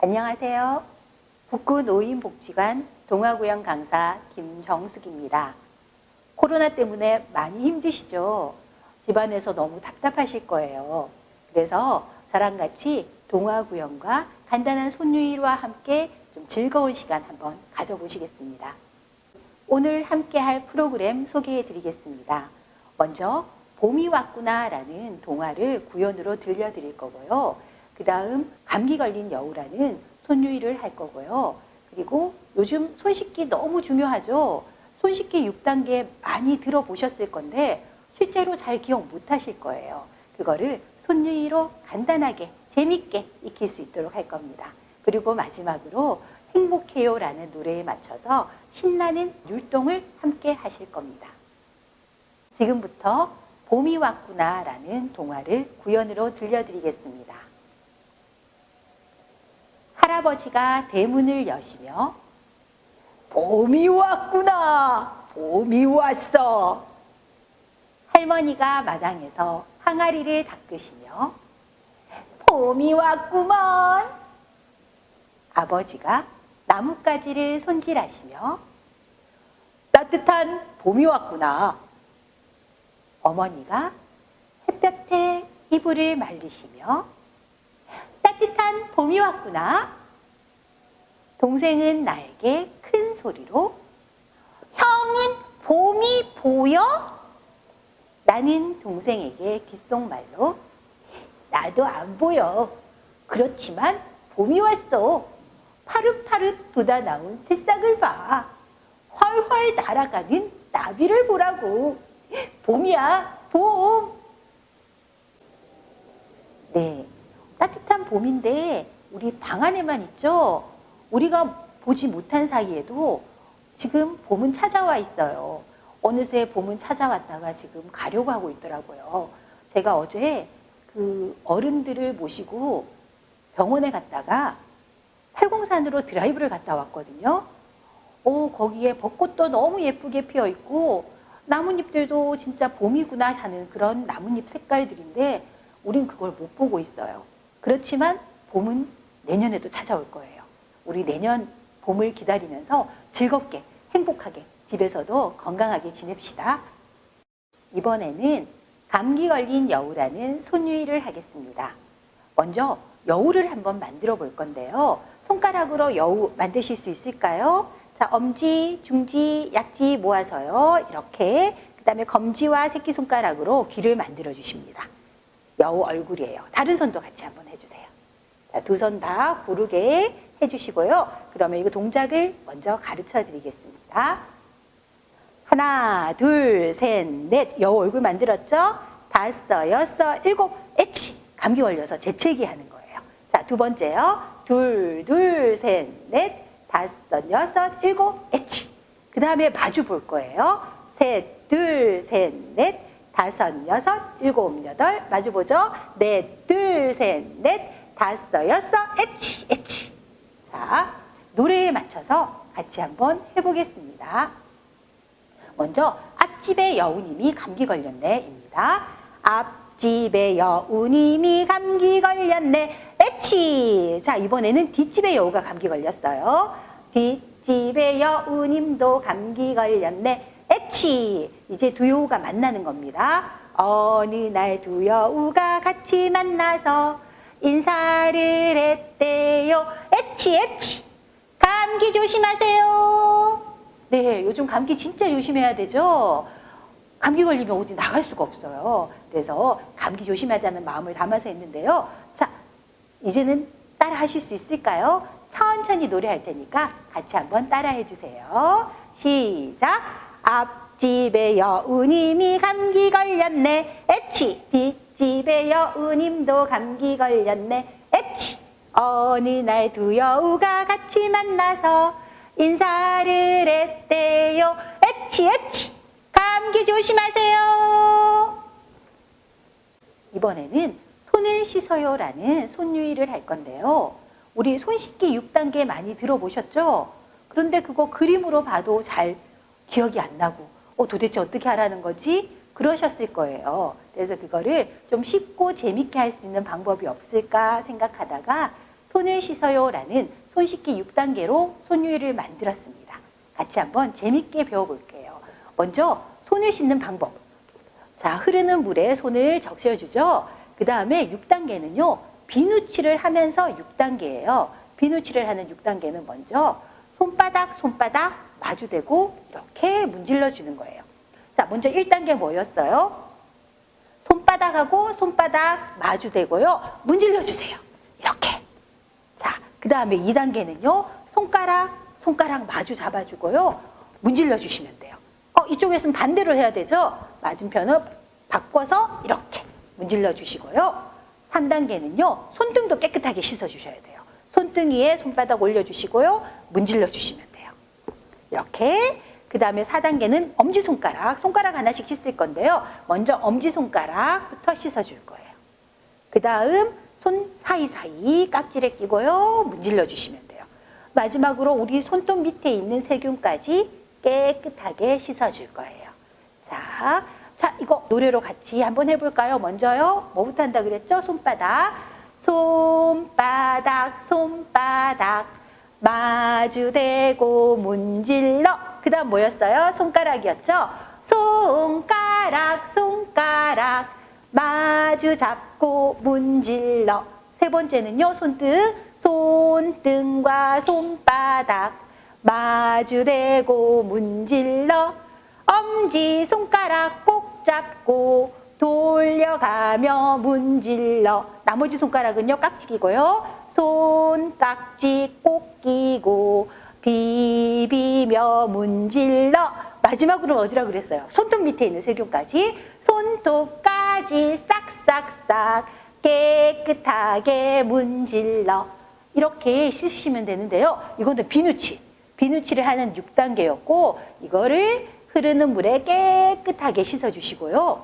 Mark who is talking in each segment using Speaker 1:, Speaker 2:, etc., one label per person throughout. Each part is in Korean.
Speaker 1: 안녕하세요. 북구 노인복지관 동아구역 강사 김정숙입니다. 코로나 때문에 많이 힘드시죠? 집안에서 너무 답답하실 거예요. 그래서 저랑 같이 동아구역과 간단한 손유일과 함께 좀 즐거운 시간 한번 가져보시겠습니다. 오늘 함께 할 프로그램 소개해 드리겠습니다. 먼저 봄이 왔구나 라는 동화를 구연으로 들려드릴 거고요. 그 다음 감기 걸린 여우라는 손유일을 할 거고요. 그리고 요즘 손 씻기 너무 중요하죠. 손 씻기 6단계 많이 들어보셨을 건데 실제로 잘 기억 못 하실 거예요. 그거를 손유이로 간단하게 재밌게 익힐 수 있도록 할 겁니다. 그리고 마지막으로 행복해요라는 노래에 맞춰서 신나는 율동을 함께 하실 겁니다. 지금부터 봄이 왔구나라는 동화를 구연으로 들려드리겠습니다. 할아버지가 대문을 여시며 봄이 왔구나. 봄이 왔어. 할머니가 마당에서 항아리를 닦으시며 봄이 왔구먼. 아버지가 나뭇가지를 손질하시며 따뜻한 봄이 왔구나. 어머니가 햇볕에 이불을 말리시며 따뜻한 봄이 왔구나. 동생은 나에게 큰 소리로 형은 봄이 보여? 나는 동생에게 귓속말로 나도 안 보여. 그렇지만 봄이 왔어. 파릇파릇 돋아 나온 새싹을 봐. 훨훨 날아가는 나비를 보라고. 봄이야, 봄. 네. 따뜻한 봄인데 우리 방 안에만 있죠? 우리가 보지 못한 사이에도 지금 봄은 찾아와 있어요. 어느새 봄은 찾아왔다가 지금 가려고 하고 있더라고요. 제가 어제 그 어른들을 모시고 병원에 갔다가 팔공산으로 드라이브를 갔다 왔거든요. 오, 거기에 벚꽃도 너무 예쁘게 피어 있고 나뭇잎들도 진짜 봄이구나 하는 그런 나뭇잎 색깔들인데 우린 그걸 못 보고 있어요. 그렇지만 봄은 내년에도 찾아올 거예요. 우리 내년 봄을 기다리면서 즐겁게 행복하게 집에서도 건강하게 지냅시다. 이번에는 감기 걸린 여우라는 손유일을 하겠습니다. 먼저 여우를 한번 만들어 볼 건데요. 손가락으로 여우 만드실 수 있을까요? 자, 엄지, 중지, 약지 모아서요. 이렇게 그 다음에 검지와 새끼손가락으로 귀를 만들어 주십니다. 여우 얼굴이에요. 다른 손도 같이 한번 두 손 다 고르게 해주시고요. 그러면 이거 동작을 먼저 가르쳐 드리겠습니다. 하나, 둘, 셋, 넷. 여우 얼굴 만들었죠? 다섯, 여섯, 일곱, 에치. 감기 걸려서 재채기 하는 거예요. 자, 두 번째요. 둘, 둘, 셋, 넷. 다섯, 여섯, 일곱, 에치. 그 다음에 마주 볼 거예요. 셋, 둘, 셋, 넷. 다섯, 여섯, 일곱, 여덟. 마주 보죠? 넷, 둘, 셋, 넷. 다섯, 여섯, 에치, 에치. 자, 노래에 맞춰서 같이 한번 해보겠습니다. 먼저 앞집에 여우님이 감기 걸렸네입니다. 앞집에 여우님이 감기 걸렸네. 에치. 자 이번에는 뒷집에 여우가 감기 걸렸어요. 뒷집에 여우님도 감기 걸렸네. 에치. 이제 두 여우가 만나는 겁니다. 어느 날 두 여우가 같이 만나서 인사를 했대요. 에치 에치. 감기 조심하세요. 네, 요즘 감기 진짜 조심해야 되죠. 감기 걸리면 어디 나갈 수가 없어요. 그래서 감기 조심하자는 마음을 담아서 했는데요. 자, 이제는 따라 하실 수 있을까요? 천천히 노래할 테니까 같이 한번 따라 해 주세요. 시작. 앞집에 여우님이 감기 걸렸네. 에치. 뒷 집에 여우님도 감기 걸렸네. 에치. 어느 날 두 여우가 같이 만나서 인사를 했대요. 에치 에치 감기 조심하세요. 이번에는 손을 씻어요 라는 손유일을 할 건데요. 우리 손 씻기 6단계 많이 들어보셨죠? 그런데 그거 그림으로 봐도 잘 기억이 안 나고 어, 도대체 어떻게 하라는 거지? 그러셨을 거예요. 그래서 그거를 좀 쉽고 재밌게 할 수 있는 방법이 없을까 생각하다가 손을 씻어요라는 손 씻기 6단계로 손유의를 만들었습니다. 같이 한번 재밌게 배워볼게요. 먼저 손을 씻는 방법. 자, 흐르는 물에 손을 적셔주죠. 그 다음에 6단계는요, 비누칠을 하면서 6단계예요. 비누칠을 하는 6단계는 먼저 손바닥, 손바닥 마주대고 이렇게 문질러 주는 거예요. 자, 먼저 1단계 뭐였어요? 손바닥하고 손바닥 마주대고요. 문질러 주세요. 이렇게. 자, 그 다음에 2단계는요. 손가락, 손가락 마주 잡아주고요. 문질러 주시면 돼요. 어, 이쪽에서는 반대로 해야 되죠? 맞은편은 바꿔서 이렇게 문질러 주시고요. 3단계는요. 손등도 깨끗하게 씻어 주셔야 돼요. 손등 위에 손바닥 올려 주시고요. 문질러 주시면 돼요. 이렇게. 그 다음에 4단계는 엄지손가락, 손가락 하나씩 씻을 건데요. 먼저 엄지손가락부터 씻어줄 거예요. 그 다음 손 사이사이 깍지를 끼고요. 문질러 주시면 돼요. 마지막으로 우리 손톱 밑에 있는 세균까지 깨끗하게 씻어줄 거예요. 자, 자, 이거 노래로 같이 한번 해볼까요? 먼저요. 뭐부터 한다 그랬죠? 손바닥. 손바닥, 손바닥. 마주대고 문질러. 그 다음 뭐였어요? 손가락이었죠? 손가락, 손가락. 마주 잡고 문질러. 세 번째는요, 손등. 손등과 손바닥. 마주대고 문질러. 엄지 손가락 꼭 잡고 돌려가며 문질러. 나머지 손가락은요, 깍지기고요. 손 깍지 꼭 끼고 비비며 문질러. 마지막으로 어디라 그랬어요? 손톱 밑에 있는 세균까지 손톱까지 싹싹싹 깨끗하게 문질러. 이렇게 씻으시면 되는데요. 이거는 비누칠. 비누칠을 하는 6단계였고 이거를 흐르는 물에 깨끗하게 씻어주시고요.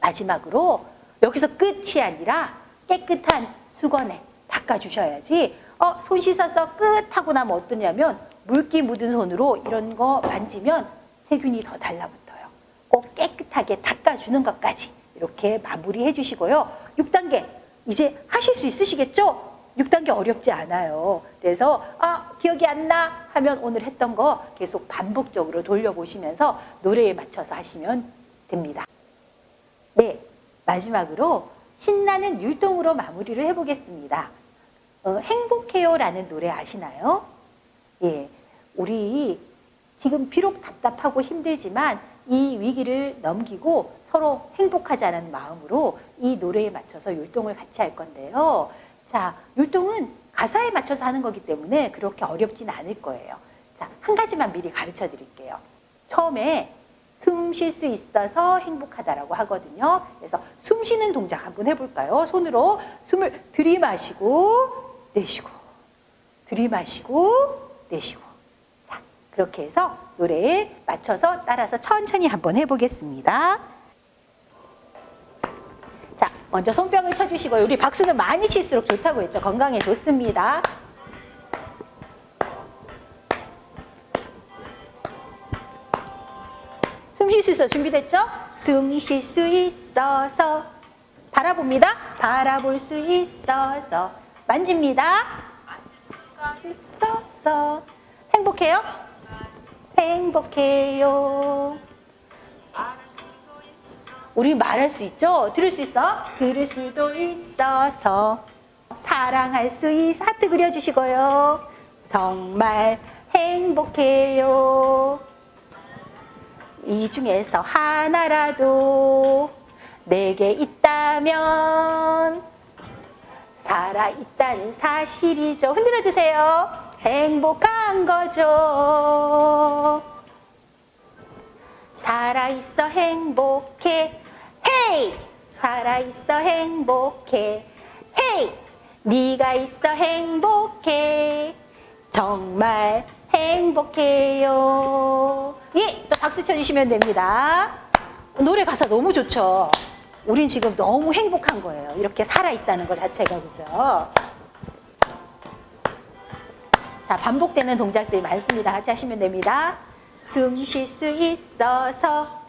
Speaker 1: 마지막으로 여기서 끝이 아니라 깨끗한 수건에 닦아주셔야지 어, 손 씻어서 끝 하고 나면 어떠냐면 물기 묻은 손으로 이런 거 만지면 세균이 더 달라붙어요. 꼭 깨끗하게 닦아주는 것까지 이렇게 마무리해 주시고요. 6단계 이제 하실 수 있으시겠죠? 6단계 어렵지 않아요. 그래서 아 기억이 안 나 하면 오늘 했던 거 계속 반복적으로 돌려보시면서 노래에 맞춰서 하시면 됩니다. 네, 마지막으로 신나는 율동으로 마무리를 해보겠습니다. 어, 행복해요라는 노래 아시나요? 예, 우리 지금 비록 답답하고 힘들지만 이 위기를 넘기고 서로 행복하자는 마음으로 이 노래에 맞춰서 율동을 같이 할 건데요. 자, 율동은 가사에 맞춰서 하는 거기 때문에 그렇게 어렵진 않을 거예요. 자, 한 가지만 미리 가르쳐 드릴게요. 처음에 숨 쉴 수 있어서 행복하다라고 하거든요. 그래서 숨 쉬는 동작 한번 해볼까요? 손으로 숨을 들이마시고 내쉬고 들이마시고 내쉬고 자, 그렇게 해서 노래에 맞춰서 따라서 천천히 한번 해보겠습니다. 자, 먼저 손뼉을 쳐주시고요. 우리 박수는 많이 칠수록 좋다고 했죠. 건강에 좋습니다. 숨 쉴 수 있어 준비됐죠? 숨 쉴 수 있어서 바라봅니다. 바라볼 수 있어서 만집니다. 있어서 행복해요? 행복해요. 우리 말할 수 있죠? 들을 수 있어? 들을 수도 있어서 사랑할 수 있어 하트 그려주시고요. 정말 행복해요. 이 중에서 하나라도 내게 있다면 살아있다는 사실이죠. 흔들어 주세요. 행복한 거죠. 살아있어 행복해. 헤이! 살아있어 행복해. 헤이! 네가 있어 행복해. 정말 행복해요. 예, 또 박수 쳐주시면 됩니다. 노래 가사 너무 좋죠? 우린 지금 너무 행복한 거예요. 이렇게 살아있다는 것 자체가, 그죠? 자, 반복되는 동작들이 많습니다. 같이 하시면 됩니다. 숨 쉴 수 있어서,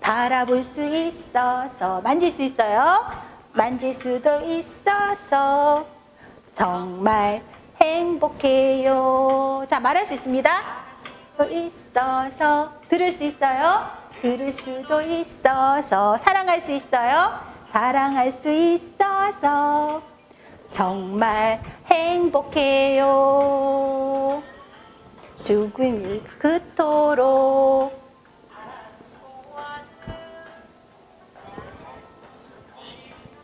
Speaker 1: 바라볼 수 있어서, 만질 수 있어요? 만질 수도 있어서, 정말 행복해요. 자, 말할 수 있습니다. 수 있어서 들을 수 있어요. 들을 수도 있어서 사랑할 수 있어요. 사랑할 수 있어서 정말 행복해요. 죽음이 그토록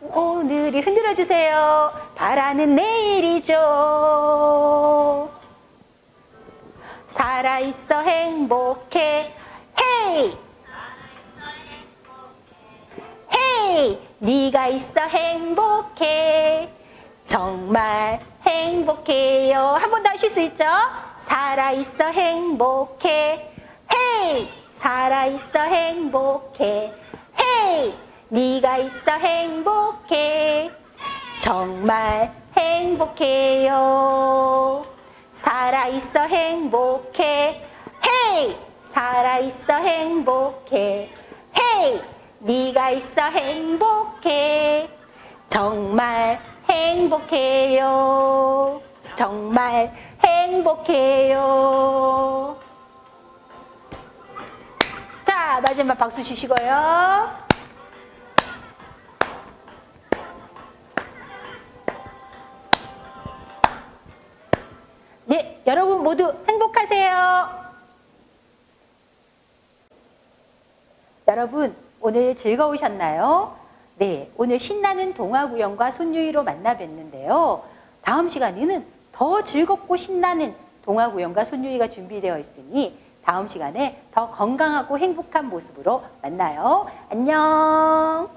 Speaker 1: 오늘이 흔들어 주세요. 바라는 내일이죠. 살아있어 행복해. 헤이! 네가 있어 행복해. 정말 행복해요. 한 번 더 하실 수 있죠? 살아있어 행복해. 헤이! 살아있어 행복해. 헤이! 네가 있어 행복해. 정말 행복해요. 살아있어 행복해. 헤이! 살아있어 행복해. 헤이! 네가 있어 행복해. 정말 행복해요. 정말 행복해요. 자, 마지막 박수 주시고요. 네, 여러분 모두 행복하세요. 여러분, 오늘 즐거우셨나요? 네, 오늘 신나는 동화 구연과 손유이로 만나 뵀는데요. 다음 시간에는 더 즐겁고 신나는 동화 구연과 손유이가 준비되어 있으니 다음 시간에 더 건강하고 행복한 모습으로 만나요. 안녕.